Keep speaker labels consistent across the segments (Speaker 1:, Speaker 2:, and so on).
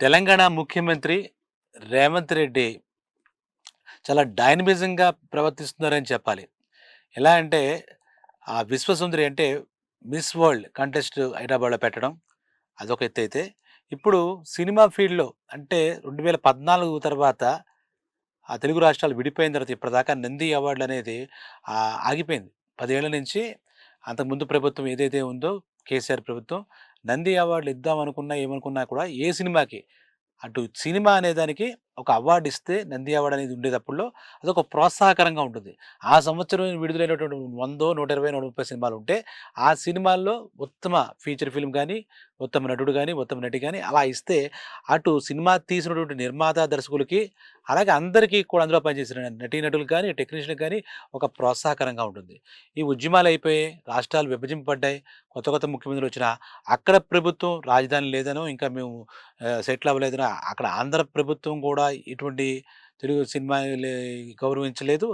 Speaker 1: తెలంగాణ ముఖ్యమంత్రి రేవంత్ రెడ్డి చాలా డైనమిజంగా ప్రవర్తిస్తున్నారని చెప్పాలి. ఎలా అంటే ఆ విశ్వసుందరి అంటే మిస్ వరల్డ్ కంటెస్ట్ హైదరాబాద్‌లో పెట్టడం అదొక ఎత్తైతే, ఇప్పుడు సినిమా ఫీల్డ్‌లో అంటే 2014 తర్వాత ఆ తెలుగు రాష్ట్రాలు విడిపోయిన తర్వాత ఇప్పటిదాకా నంది అవార్డులు అనేది ఆగిపోయింది. పదేళ్ళ నుంచి అంతకుముందు ప్రభుత్వం ఏదైతే ఉందో కేసీఆర్ ప్రభుత్వం నంది అవార్డులు ఇద్దాం అనుకున్నా, ఏమనుకున్నా కూడా ఏ సినిమాకి? అటు సినిమా అనే దానికి ఒక అవార్డు ఇస్తే నంది అవార్డు అనేది ఉండేటప్పుడులో అదొక ప్రోత్సాహకరంగా ఉంటుంది. ఆ సంవత్సరం విడుదలైనటువంటి 100, 120, 130 సినిమాలు ఉంటే ఆ సినిమాల్లో ఉత్తమ ఫీచర్ ఫిల్మ్ కానీ ఉత్తమ నటుడు కానీ ఉత్తమ నటి కానీ అలా ఇస్తే అటు సినిమా తీసినటువంటి నిర్మాత, దర్శకులకి అలాగే అందరికీ కూడా అందులో పనిచేసిన నటీ నటీనటులకు కానీ టెక్నీషియన్‌లకు కానీ ఒక ప్రోత్సాహకరంగా ఉంటుంది. ఈ ఉద్యమాలు అయిపోయాయి. రాష్ట్రాలు విభజింపబడ్డాయి. కొత్త కొత్త ముఖ్యమంత్రులు వచ్చినా అక్కడ ప్రభుత్వం రాజధాని లేదనో, ఇంకా మేము సెటిల్ అవ్వలేదనో అక్కడ ఆంధ్ర ప్రభుత్వం కూడా ఇటువంటి తెలుగు సినిమా గౌరవించలేదు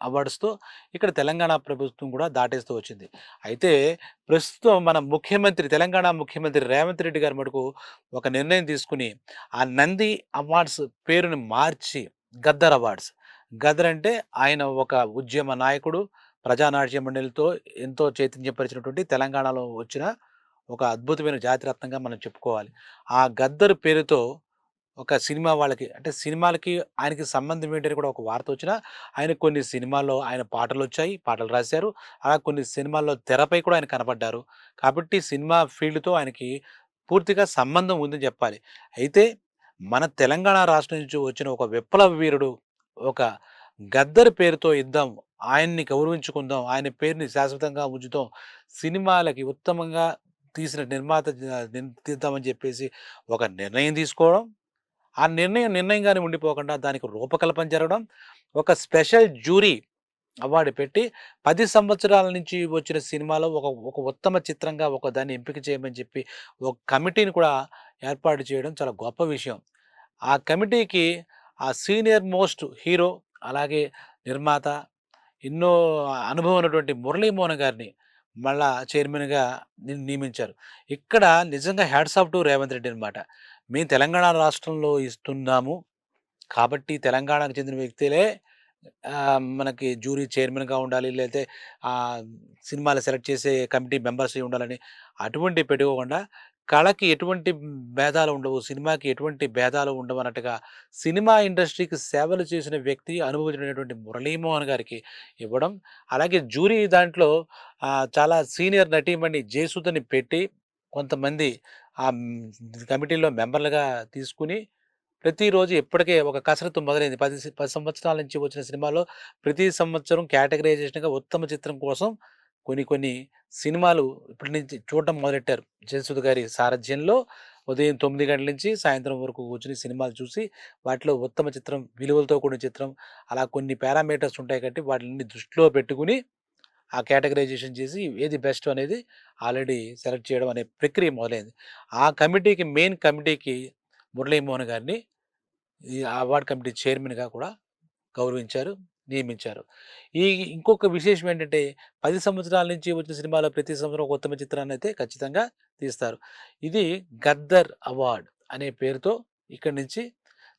Speaker 1: అవార్డ్స్‌తో. ఇక్కడ తెలంగాణ ప్రభుత్వం కూడా దాటేస్తూ వచ్చింది. అయితే ప్రస్తుతం మన ముఖ్యమంత్రి తెలంగాణ ముఖ్యమంత్రి రేవంత్ రెడ్డి గారు మటుకు ఒక నిర్ణయం తీసుకుని ఆ నంది అవార్డ్స్ పేరుని మార్చి గద్దర్ అవార్డ్స్. గద్దర్ అంటే ఆయన ఒక ఉద్యమ నాయకుడు. ప్రజానాట్య మండలితో ఎంతో చైతన్యపరిచినటువంటి తెలంగాణలో వచ్చిన ఒక అద్భుతమైన జాతిరత్నంగా మనం చెప్పుకోవాలి. ఆ గద్దర్ పేరుతో ఒక సినిమా వాళ్ళకి అంటే సినిమాలకి ఆయనకి సంబంధం ఏంటని కూడా ఒక వార్త వచ్చినా, ఆయన కొన్ని సినిమాల్లో ఆయన పాటలు వచ్చాయి పాటలు రాశారు. అలా కొన్ని సినిమాల్లో తెరపై కూడా ఆయన కనపడ్డారు. కాబట్టి సినిమా ఫీల్డ్‌తో ఆయనకి పూర్తిగా సంబంధం ఉందని చెప్పాలి. అయితే మన తెలంగాణ రాష్ట్రం నుంచి వచ్చిన ఒక విప్లవ వీరుడు, ఒక గద్దర్ పేరుతో ఇద్దాం. ఆయన్ని గౌరవించుకుందాం. ఆయన పేరుని శాశ్వతంగా ఉంచుదాం. సినిమాలకి ఉత్తమంగా తీసిన నిర్మాత తీద్దామని చెప్పేసి ఒక నిర్ణయం తీసుకోవడం. ఆ నిర్ణయం నిర్ణయంగానే ఉండిపోకుండా దానికి రూపకల్పన జరగడం. ఒక స్పెషల్ జ్యూరీ అవార్డు పెట్టి పది సంవత్సరాల నుంచి వచ్చిన సినిమాలో ఒక ఒక ఉత్తమ చిత్రంగా ఒక దాన్ని ఎంపిక చేయమని చెప్పి ఒక కమిటీని కూడా ఏర్పాటు చేయడం చాలా గొప్ప విషయం. ఆ కమిటీకి ఆ సీనియర్ మోస్ట్ హీరో అలాగే నిర్మాత ఎన్నో అనుభవం ఉన్నటువంటి మురళీమోహన్ గారిని మళ్ళా చైర్మన్‌గా నియమించారు. ఇక్కడ నిజంగా hats off to Revanth Reddy అనమాట. మేము తెలంగాణ రాష్ట్రంలో ఇస్తున్నాము. కాబట్టి తెలంగాణకు చెందిన వ్యక్తులే మనకి జ్యూరీ చైర్మన్‌గా ఉండాలి. లేకపోతే సినిమాలు సెలెక్ట్ చేసే కమిటీ మెంబర్స్ ఉండాలని అటువంటివి పెట్టుకోకుండా కళకి ఎటువంటి భేదాలు ఉండవు. సినిమాకి ఎటువంటి భేదాలు ఉండవు అన్నట్టుగా సినిమా ఇండస్ట్రీకి సేవలు చేసిన వ్యక్తి అనుభవించినటువంటి మురళీమోహన్ గారికి ఇవ్వడం. అలాగే జ్యూరీ దాంట్లో చాలా సీనియర్ నటీమణి జయసుధని పెట్టి కొంతమంది ఆ కమిటీలో మెంబర్‌లుగా తీసుకొని ప్రతిరోజు ఇప్పటికే ఒక కసరత్తు మొదలైంది. పది పది సంవత్సరాల నుంచి వచ్చిన సినిమాలో ప్రతి సంవత్సరం కేటగరైజేషన్‌గా ఉత్తమ చిత్రం కోసం కొన్ని కొన్ని సినిమాలు ఇప్పటి నుంచి చూడటం మొదలెట్టారు. జయసుధ గారి సారథ్యంలో ఉదయం తొమ్మిది గంటల నుంచి సాయంత్రం వరకు కూర్చుని సినిమాలు చూసి వాటిలో ఉత్తమ చిత్రం, విలువలతో కూడిన చిత్రం అలా కొన్ని పారామీటర్స్ ఉంటాయి కాబట్టి వాటిని దృష్టిలో పెట్టుకొని ఆ కేటగరైజేషన్ చేసి ఏది బెస్ట్ అనేది ఆల్రెడీ సెలెక్ట్ చేయడం అనే ప్రక్రియ మొదలైంది. ఆ కమిటీకి మెయిన్ కమిటీకి మురళీమోహన్ గారిని ఈ అవార్డు కమిటీ చైర్మన్‌గా కూడా గౌరవించారు, నియమించారు. ఈ ఇంకొక విశేషం ఏంటంటే పది సంవత్సరాల నుంచి వచ్చిన సినిమాలో ప్రతి సంవత్సరం ఒక ఉత్తమ చిత్రాన్నయితే ఖచ్చితంగా తీస్తారు. ఇది గద్దర్ అవార్డ్ అనే పేరుతో ఇక్కడి నుంచి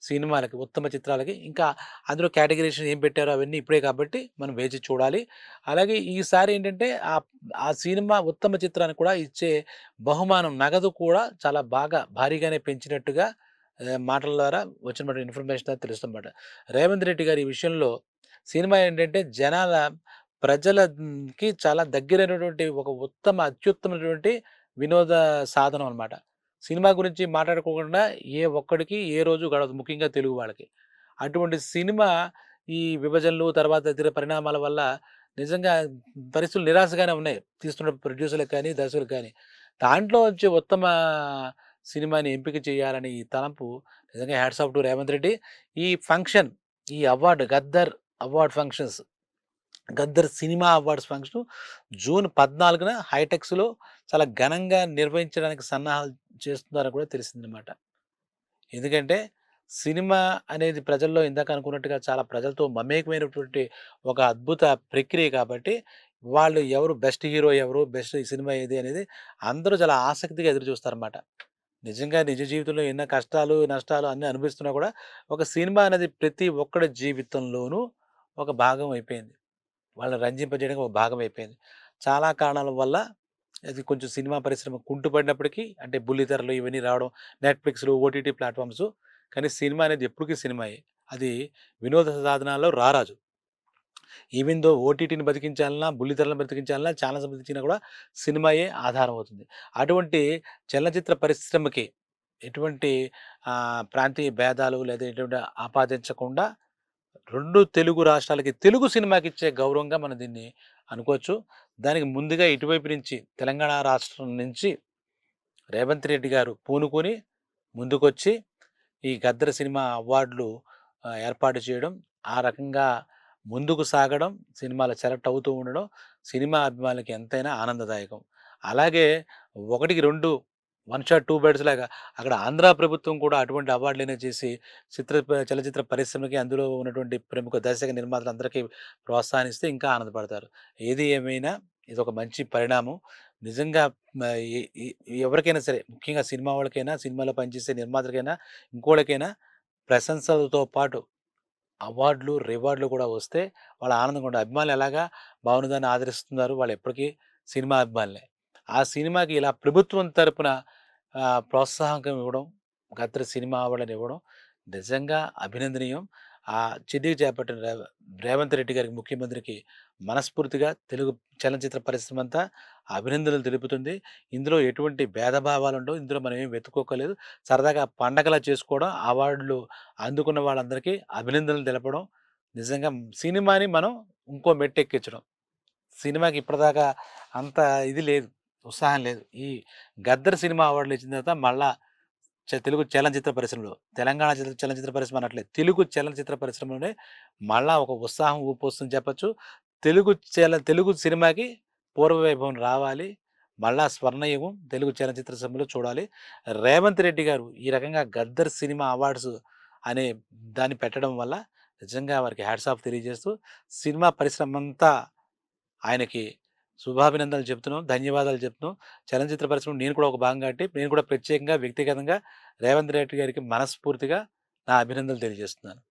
Speaker 1: సినిమాలకి, ఉత్తమ చిత్రాలకి ఇంకా అందులో కేటగిరీషన్ ఏం పెట్టారో అవన్నీ ఇప్పుడే కాబట్టి మనం వేచి చూడాలి. అలాగే ఈసారి ఏంటంటే ఆ ఆ సినిమా ఉత్తమ చిత్రానికి కూడా ఇచ్చే బహుమానం నగదు కూడా చాలా బాగా భారీగానే పెంచినట్టుగా మాటల ద్వారా వచ్చినటువంటి ఇన్ఫర్మేషన్ ద్వారా తెలుస్తుందన్నమాట. రేవంత్ రెడ్డి గారి ఈ విషయంలో సినిమా ఏంటంటే జనాల ప్రజలకి చాలా దగ్గరైనటువంటి ఒక ఉత్తమ, అత్యుత్తమైనటువంటి వినోద సాధనం అనమాట. సినిమా గురించి మాట్లాడుకోకుండా ఏ ఒక్కడికి ఏ రోజు గడవదు. ముఖ్యంగా తెలుగు వాళ్ళకి. అటువంటి సినిమా ఈ విభజనలు తర్వాత ఇతర పరిణామాల వల్ల నిజంగా పరిస్థితులు నిరాశగానే ఉన్నాయి. తీస్తున్న ప్రొడ్యూసర్‌లకు కానీ, దర్శకులకు కానీ. దాంట్లో వచ్చే ఉత్తమ సినిమాని ఎంపిక చేయాలని ఈ తలంపు నిజంగా hats off to Revanth Reddy. ఈ ఫంక్షన్ ఈ award Gaddar award functions Gaddar cinema awards function June 14న హైటెక్స్‌లో చాలా ఘనంగా నిర్వహించడానికి సన్నాహాలు చేస్తున్నారని కూడా తెలిసిందనమాట. ఎందుకంటే సినిమా అనేది ప్రజల్లో ఇందాక అనుకున్నట్టుగా చాలా ప్రజలతో మమేకమైనటువంటి ఒక అద్భుత ప్రక్రియ కాబట్టి వాళ్ళు ఎవరు బెస్ట్ హీరో ఎవరు? బెస్ట్ సినిమా ఏది అనేది అందరూ చాలా ఆసక్తిగా ఎదురు చూస్తారన్నమాట. నిజంగా నిజ జీవితంలో ఎన్నో కష్టాలు, నష్టాలు అన్నీ అనుభవిస్తున్నా కూడా ఒక సినిమా అనేది ప్రతి ఒక్కడి జీవితంలోనూ ఒక భాగం అయిపోయింది. వాళ్ళని రంజింపజేయడానికి ఒక భాగం అయిపోయింది. చాలా కారణాల వల్ల అది కొంచెం సినిమా పరిశ్రమ కుంటుపడినప్పటికీ అంటే బుల్లితెరలు ఇవన్నీ రావడం, నెట్‌ఫ్లిక్స్‌లు, ఓటీటీ ప్లాట్ఫామ్స్ కానీ సినిమా అనేది ఎప్పటికీ సినిమాయే. అది వినోద సాధనాల్లో రారాజు. ఈవెన్ దో ఓటీటీని బతికించాలన్నా, బుల్లితెరలను బతికించాలన్నా, చాలా బతికించినా కూడా సినిమాయే ఆధారం అవుతుంది. అటువంటి చలనచిత్ర పరిశ్రమకి ఎటువంటి ప్రాంతీయ భేదాలు లేదా ఎటువంటి ఆపాదించకుండా రెండు తెలుగు రాష్ట్రాలకి తెలుగు సినిమాకి ఇచ్చే గౌరవంగా మనం దీన్ని అనుకోవచ్చు. దానికి ముందుగా ఇటువైపు నుంచి తెలంగాణ రాష్ట్రం నుంచి రేవంత్ రెడ్డి గారు పూనుకొని ముందుకొచ్చి ఈ గద్దర సినిమా అవార్డులు ఏర్పాటు చేయడం, ఆ రకంగా ముందుకు సాగడం, సినిమాలు సెలెక్ట్ అవుతూ ఉండడం సినిమా అభిమానులకి ఎంతైనా ఆనందదాయకం. అలాగే ఒకటికి రెండు వన్ షాట్ టూ బెడ్స్ లాగా అక్కడ ఆంధ్ర ప్రభుత్వం కూడా అటువంటి అవార్డులనే చేసి చిత్ర చలచిత్ర పరిశ్రమకి అందులో ఉన్నటువంటి ప్రముఖ దర్శక నిర్మాతలు అందరికీ ప్రోత్సహిస్తే ఇంకా ఆనందపడతారు. ఏది ఏమైనా ఇది ఒక మంచి పరిణామం. నిజంగా ఎవరికైనా సరే ముఖ్యంగా సినిమా వాళ్ళకైనా, సినిమాలో పనిచేసే నిర్మాతలకైనా, ఇంకోళ్ళకైనా ప్రశంసలతో పాటు అవార్డులు, రివార్డులు కూడా వస్తే వాళ్ళ ఆనందంగా ఉండే అభిమానులు ఎలాగా భావనదాన్ని ఆదరిస్తున్నారు. వాళ్ళు ఎప్పటికీ సినిమా అభిమానులే. ఆ సినిమాకి ఇలా ప్రభుత్వం తరపున ప్రోత్సాహకం ఇవ్వడం, గత సినిమా అవార్డులను ఇవ్వడం నిజంగా అభినందనీయం. ఆ చిదిగి చేపట్టిన రేవ రేవంత్ రెడ్డి గారికి ముఖ్యమంత్రికి మనస్ఫూర్తిగా తెలుగు చలనచిత్ర పరిశ్రమ అంతా అభినందనలు తెలుపుతుంది. ఇందులో ఎటువంటి భేదభావాలు ఉండవు. ఇందులో మనం ఏమి వెతుక్కోక్కర్లేదు. సరదాగా పండగలా చేసుకోవడం, అవార్డులు అందుకున్న వాళ్ళందరికీ అభినందనలు తెలపడం నిజంగా సినిమాని మనం ఇంకో మెట్టెక్కించడం. సినిమాకి ఇప్పటిదాకా అంత ఇది లేదు. ఉత్సాహం లేదు. ఈ గద్దర్ సినిమా అవార్డులు ఇచ్చిన తర్వాత మళ్ళా తెలుగు చలనచిత్ర పరిశ్రమలో తెలంగాణ చిత్ర చలనచిత్ర పరిశ్రమ అనట్లే తెలుగు చలనచిత్ర పరిశ్రమలోనే మళ్ళా ఒక ఉత్సాహం ఊపొస్తుందని చెప్పచ్చు తెలుగు చల తెలుగు సినిమాకి పూర్వవైభవం రావాలి. మళ్ళా స్వర్ణయుగం తెలుగు చలనచిత్ర సభలో చూడాలి. రేవంత్ రెడ్డి గారు ఈ రకంగా గద్దర్ సినిమా అవార్డ్స్ అనే దాన్ని పెట్టడం వల్ల నిజంగా వారికి హ్యాట్స్ ఆఫ్ తెలియజేస్తూ సినిమా పరిశ్రమంతా ఆయనకి శుభాభినందనలు చెప్తున్నాం. ధన్యవాదాలు చెప్తున్నాం. చలనచిత్ర పరిశ్రమ నేను కూడా ఒక భాగం కాబట్టి నేను కూడా ప్రత్యేకంగా వ్యక్తిగతంగా రేవంత్ రెడ్డి గారికి మనస్ఫూర్తిగా నా అభినందనలు తెలియజేస్తున్నాను.